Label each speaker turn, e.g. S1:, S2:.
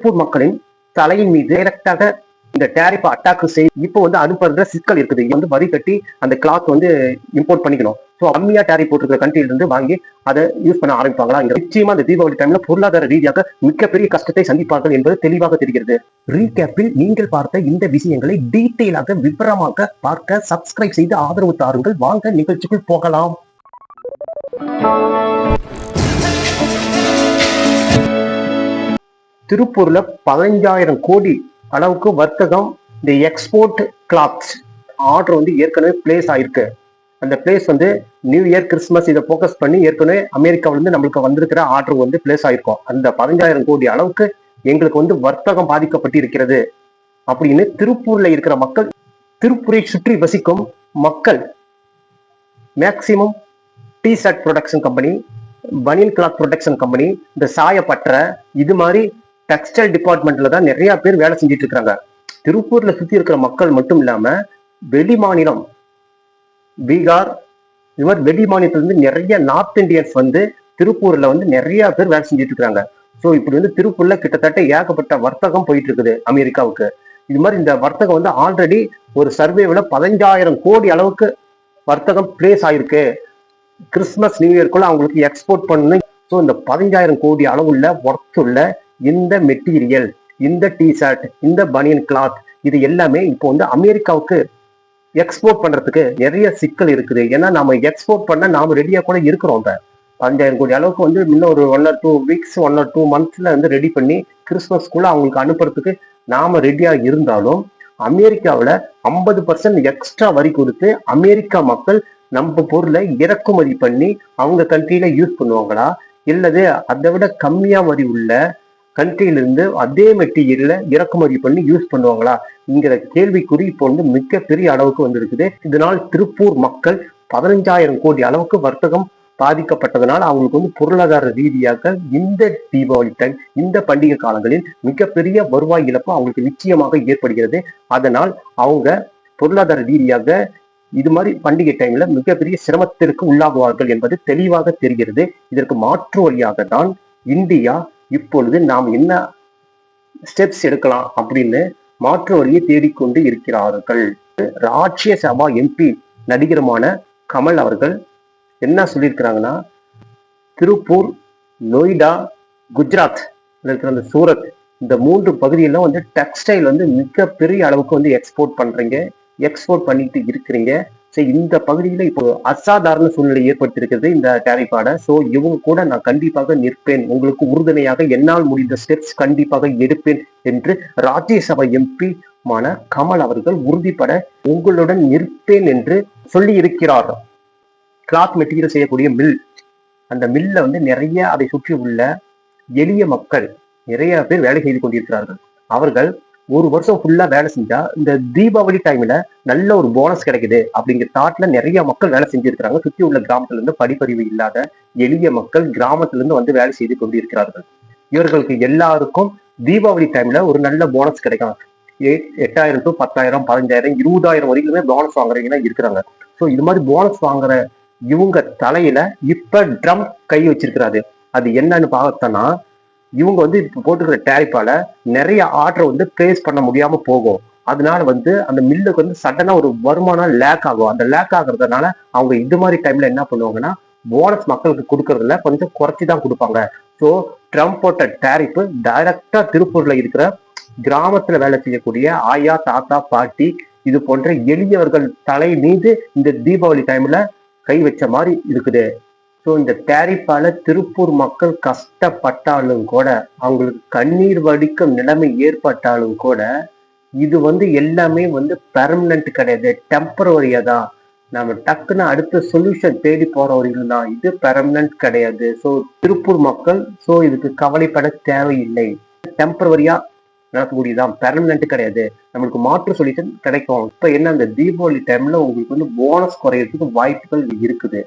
S1: உள்ளூர் மக்களின் தலையின் மீது டைரக்டாக இந்த டேரிஃப் அட்டாக் செய்து இப்போ வந்து அனுப்புறதுல சிக்கல் இருக்குது. இது வந்து வரி கட்டி அந்த கிளாத் வந்து இம்போர்ட் பண்ணிக்கணும். ஸோ கம்மியாக டேரிஃப் போட்டிருக்கிற கண்ட்ரில இருந்து வாங்கி அதை யூஸ் பண்ண ஆரம்பிப்பாங்களா? இங்க நிச்சயமா இந்த தீபாவளி டைம்ல பொருளாதார ரீதியாக மிகப்பெரிய கஷ்டத்தை சந்திப்பார்கள் என்பது தெளிவாக தெரிகிறது. ரீகேப்பில் நீங்கள் பார்த்த இந்த விஷயங்களை டீட்டெயிலாக விவரமாக பார்க்க சப்ஸ்கிரைப் செய்து ஆதரவு தாருங்கள். வாங்க நிகழ்ச்சிக்குள் போகலாம். திருப்பூர்ல பதினஞ்சாயிரம் கோடி அளவுக்கு வர்த்தகம் இந்த எக்ஸ்போர்ட் கிளாத்ஸ் ஆர்டர் வந்து ஏற்கனவே பிளேஸ் ஆயிருக்கு. அந்த பிளேஸ் வந்து நியூ இயர் கிறிஸ்மஸ் இதை ஃபோக்கஸ் பண்ணி ஏற்கனவே அமெரிக்காவிலேருந்து நம்மளுக்கு வந்திருக்கிற ஆர்டர் வந்து பிளேஸ் ஆயிருக்கும். அந்த பதினஞ்சாயிரம் கோடி அளவுக்கு எங்களுக்கு வந்து வர்த்தகம் பாதிக்கப்பட்டு இருக்கிறது அப்படின்னு திருப்பூர்ல இருக்கிற மக்கள் திருப்பூரை சுற்றி வசிக்கும் மக்கள் maximum T shirt production company பனியன் கிளாத் ப்ரொடக்ஷன் கம்பெனி இந்த சாயப்பற்ற இது மாதிரி டெக்ஸ்டைல் டிபார்ட்மெண்ட்ல தான் நிறைய பேர் வேலை செஞ்சுட்டு இருக்கிறாங்க திருப்பூர்ல சுத்தி இருக்கிற மக்கள் மட்டும் இல்லாம வெளி மாநிலம் பீகார் இது மாதிரி வெளி மாநிலத்திலிருந்து நிறைய நார்த் இந்தியன்ஸ் வந்து திருப்பூர்ல வந்து நிறைய பேர் வேலை செஞ்சுட்டு இருக்கிறாங்க ஸோ இப்படி வந்து திருப்பூர்ல கிட்டத்தட்ட ஏகப்பட்ட வர்த்தகம் போயிட்டு இருக்குது அமெரிக்காவுக்கு. இது மாதிரி இந்த வர்த்தகம் வந்து ஆல்ரெடி ஒரு சர்வேவில் பதினஞ்சாயிரம் கோடி அளவுக்கு வர்த்தகம் பிளேஸ் ஆயிருக்கு. கிறிஸ்மஸ் நியூ இயர்க்குள்ள அவங்களுக்கு எக்ஸ்போர்ட் பண்ணணும். ஸோ இந்த பதினஞ்சாயிரம் கோடி அளவுள்ள ஒர்த்துள்ள இந்த மெட்டீரியல் இந்த டிஷர்ட் இந்த பனியன் கிளாத் இது எல்லாமே இப்போ வந்து அமெரிக்காவுக்கு எக்ஸ்போர்ட் பண்றதுக்கு நிறைய சிக்கல் இருக்குது. ஏன்னா நம்ம எக்ஸ்போர்ட் பண்ண நாம ரெடியா கூட இருக்கிறோம் இப்ப. பஞ்சாயிரம் கோடி அளவுக்கு வந்து இன்னும் ஒரு one or two weeks one or two மந்த்ஸ்ல வந்து ரெடி பண்ணி கிறிஸ்மஸ்க்குள்ள அவங்களுக்கு அனுப்புறதுக்கு நாம ரெடியா இருந்தாலும் அமெரிக்காவில் ஐம்பது பர்சன்ட் எக்ஸ்ட்ரா வரி கொடுத்து அமெரிக்கா மக்கள் நம்ம பொருளை இறக்குமதி பண்ணி அவங்க கண்ட்ரியில யூஸ் பண்ணுவாங்களா? இல்லது அதை விட கம்மியா வரி உள்ள கண்ட்ரியில இருந்து அதே மெட்டீரியல இறக்குமதி பண்ணி யூஸ் பண்ணுவாங்களா? இங்கிற கேள்விக்குறி இப்போ வந்து மிகப்பெரிய அளவுக்கு வந்திருக்குது. இதனால் திருப்பூர் மக்கள் பதினஞ்சாயிரம் கோடி அளவுக்கு வர்த்தகம் பாதிக்கப்பட்டதனால் அவங்களுக்கு வந்து பொருளாதார ரீதியாக இந்த தீபாவளி டைம் இந்த பண்டிகை காலங்களில் மிகப்பெரிய வருவாய் இழப்பு அவங்களுக்கு நிச்சயமாக ஏற்படுகிறது. அதனால் அவங்க பொருளாதார ரீதியாக இது மாதிரி பண்டிகை டைம்ல மிகப்பெரிய சிரமத்திற்கு உள்ளாகுவார்கள் என்பது தெளிவாக தெரிகிறது. இதற்கு மாற்று வழியாக தான் இந்தியா இப்பொழுது நாம் என்ன ஸ்டெப்ஸ் எடுக்கலாம் அப்படின்னு மாற்று வழியை தேடிக்கொண்டு இருக்கிறார்கள். ராஜ்யசபா எம்பி நடிகருமான கமல் அவர்கள் என்ன சொல்லியிருக்கிறாங்கன்னா திருப்பூர் நொய்டா குஜராத் இருக்கிற அந்த சூரத் இந்த மூன்று பகுதியெல்லாம் வந்து டெக்ஸ்டைல் வந்து மிகப்பெரிய அளவுக்கு வந்து எக்ஸ்போர்ட் பண்றீங்க எக்ஸ்போர்ட் பண்ணிட்டு இருக்கிறீங்க. ஸோ இந்த பகுதியில் இப்போ அசாதாரண சூழ்நிலை ஏற்படுத்தியிருக்கிறது இந்த டேரிஃபாட ஸோ இவங்க கூட நான் கண்டிப்பாக நிற்பேன். உங்களுக்கு உறுதுணையாக என்னால் முடிந்த ஸ்டெப்ஸ் கண்டிப்பாக எடுப்பேன் என்று ராஜ்யசபா எம்பி மான கமல் அவர்கள் உறுதிப்பட உங்களுடன் நிற்பேன் என்று சொல்லி இருக்கிறார் கிளாத் மெட்டீரியல் செய்யக்கூடிய மில் அந்த மில்ல வந்து நிறைய அதை சுற்றி உள்ள எளிய மக்கள் நிறைய பேர் வேலை செய்து கொண்டிருக்கிறார்கள். அவர்கள் ஒரு வருஷம் ஃபுல்லா வேலை செஞ்சா இந்த தீபாவளி டைம்ல நல்ல ஒரு போனஸ் கிடைக்குது அப்படிங்கிற தாட்ல நிறைய மக்கள் வேலை செஞ்சிருக்கிறாங்க. சுற்றி உள்ள கிராமத்துல இருந்து படிப்பறிவு இல்லாத எளிய மக்கள் கிராமத்துல இருந்து வந்து வேலை செய்து கொண்டிருக்கிறார்கள். இவர்களுக்கு எல்லாருக்கும் தீபாவளி டைம்ல ஒரு நல்ல போனஸ் கிடைக்கும் எ- எட்டாயிரம் டு பத்தாயிரம் பதினஞ்சாயிரம் இருபதாயிரம் வரைக்குமே போனஸ் வாங்குறவங்க இருக்கிறாங்க. ஸோ இது மாதிரி போனஸ் வாங்குற இவங்க தலையில இப்ப ட்ரம் கை வச்சிருக்கிறாரு. அது என்னன்னு பார்த்தோன்னா இவங்க வந்து இப்ப போட்டுக்கிற டேரிப்பால நிறைய ஆர்டர் வந்து பிளேஸ் பண்ண முடியாம போகும். அதனால வந்து அந்த மில்லுக்கு வந்து சடனா ஒரு வருமானம் லேக் ஆகும். அந்த லேக் ஆகுறதுனால அவங்க இது மாதிரி டைம்ல என்ன பண்ணுவாங்கன்னா போனஸ் மக்களுக்கு கொடுக்கறதுல கொஞ்சம் குறைச்சி தான் கொடுப்பாங்க. ஸோ ட்ரம்ப் போட்ட டேரிப்பு டைரக்டா திருப்பூர்ல இருக்கிற கிராமத்துல வேலை செய்யக்கூடிய ஆயா தாத்தா பாட்டி இது போன்ற எளியவர்கள் தலை மீது இந்த தீபாவளி டைம்ல கை வச்ச மாதிரி இருக்குது. ஸோ இந்த டேரிப்பால திருப்பூர் மக்கள் கஷ்டப்பட்டாலும் கூட அவங்களுக்கு கண்ணீர் வடிக்கும் நிலைமை ஏற்பட்டாலும் கூட இது வந்து எல்லாமே வந்து பெர்மனன்ட் கிடையாது. டெம்பரவரியா தான். நம்ம டக்குன்னு அடுத்த சொல்யூஷன் தேடி போறவர்கள் தான். இது பெர்மனன்ட் கிடையாது. ஸோ திருப்பூர் மக்கள் ஸோ இதுக்கு கவலைப்பட தேவையில்லை. டெம்பரவரியா நடக்கக்கூடியதான் பெர்மனன்ட் கிடையாது. நம்மளுக்கு மாற்று சொல்யூஷன் கிடைக்கும். இப்போ என்ன அந்த தீபாவளி டைம்ல உங்களுக்கு வந்து போனஸ் குறையறதுக்கு வாய்ப்புகள் இருக்குது.